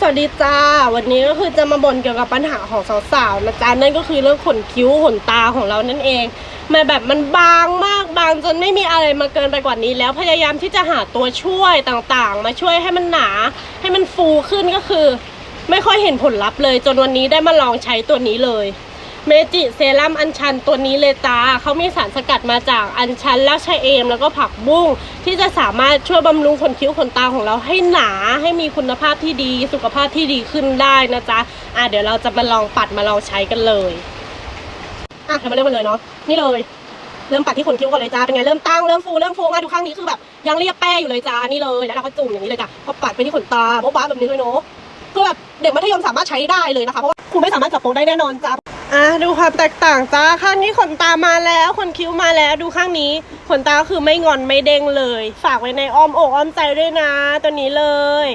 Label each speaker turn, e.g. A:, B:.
A: สวัสดีจ้า วันนี้ก็คือจะมาบ่นเกี่ยวกับปัญหาของสาวๆนะจ๊ะนั่นก็คือเรื่องขนคิ้วขนตาของเรานั่นเองมันแบบมันบางมากบางจนไม่มีอะไรมาเกินไปกว่านี้ แล้วพยายามที่จะหาตัวช่วยต่างๆ มาช่วยให้มันหนา ให้มันฟูขึ้นก็คือ ไม่ค่อยเห็นผลลัพธ์เลย จนวันนี้ได้มาลองใช้ตัวนี้เลย เมจิเซรั่มอัญชันตัวนี้เลยจ้าเขามีสารสกัดมาจากอัญชันแล้วชะเอม แล้วก็ผักบุ้งที่จะสามารถช่วยบำรุงขนคิ้วขนตาของเราให้หนาให้มีคุณภาพที่ดี สุขภาพที่ดีขึ้นได้นะจ๊ะอะเดี๋ยวเราจะมาลองปัดมาลองใช้กันเลยอะเดี๋ยวมาเริ่มกันเลยเนาะนี่เลยเริ่มปัดที่ขนคิ้วก่อนเลยจ้าเป็นไงเริ่มตั้งเริ่มฟูเริ่มฟูอะดูข้างนี้คือแบบยังเรียบแป้อยู่เลยจ้านี่เลยแล้วเราก็จุ่มอย่างนี้เลยจ้ะพอปัดไปที่ขนตาบ๊ะบ้าแบบนี้เลยเนาะคือแบบเด็กมัธยมสามารถใช้ได้เลยนะคะเพราะว่าครูไม่สามารถจับโป๊ได้แน่นอนจ้า อะดูความแตกต่างจ้าข้างนี้ขนตามาแล้วขนคิ้วมาแล้วดูข้างนี้ขนตาคือไม่งอนไม่เด้งเลย ฝากไว้ในอ้อมอกอ้อมใจด้วยนะ ตัวนี้เลย